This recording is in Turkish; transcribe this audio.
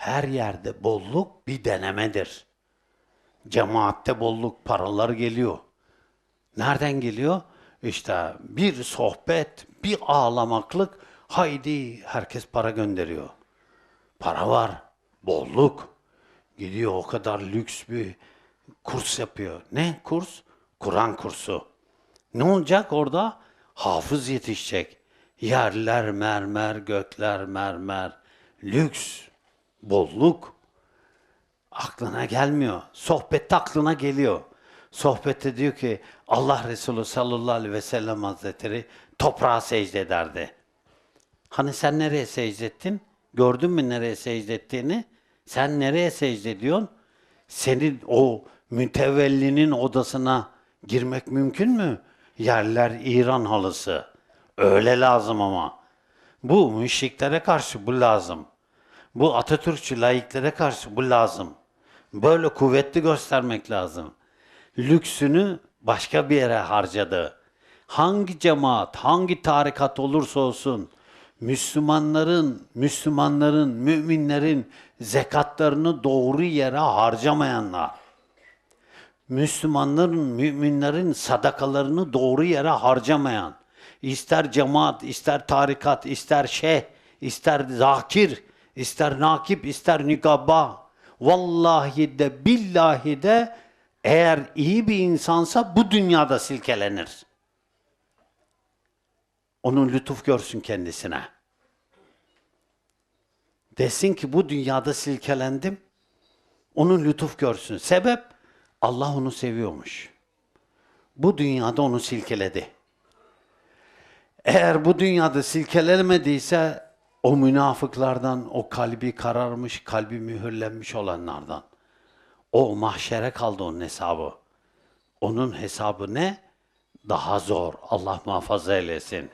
Her yerde bolluk bir denemedir. Cemaatte bolluk, paralar geliyor. Nereden geliyor? İşte bir sohbet, bir ağlamaklık, haydi herkes para gönderiyor. Para var, bolluk. Gidiyor o kadar lüks bir kurs yapıyor. Ne kurs? Kur'an kursu. Ne olacak orada? Hafız yetişecek. Yerler mermer, gökler mermer. Lüks, bolluk. Aklına gelmiyor. Sohbette aklına geliyor. Sohbette diyor ki Allah Resulü sallallahu aleyhi ve sellem hazretleri toprağa secde ederdi. Hani sen nereye secde ettin? Gördün mü nereye secde ettiğini? Sen nereye secde ediyorsun? Senin o mütevellinin odasına girmek mümkün mü? Yerler İran halısı. Öyle lazım ama. Bu müşriklere karşı bu lazım. Bu Atatürkçü laiklere karşı bu lazım. Böyle kuvvetli göstermek lazım. Lüksünü başka bir yere harcadı. Hangi cemaat, hangi tarikat olursa olsun Müslümanların, Müslümanların, müminlerin zekatlarını doğru yere harcamayanlar, Müslümanların, müminlerin sadakalarını doğru yere harcamayan, ister cemaat, ister tarikat, ister şeyh, ister zakir, ister nakip, ister nikaba, vallahi de billahi de eğer iyi bir insansa bu dünyada silkelenir. Onun lütuf görsün kendisine. Desin ki bu dünyada silkelendim. Onun lütuf görsün. Sebep Allah onu seviyormuş. Bu dünyada onu silkeledi. Eğer bu dünyada silkelenmediyse o münafıklardan, o kalbi kararmış, kalbi mühürlenmiş olanlardan. O mahşere kaldı onun hesabı. Onun hesabı ne? Daha zor. Allah muhafaza eylesin.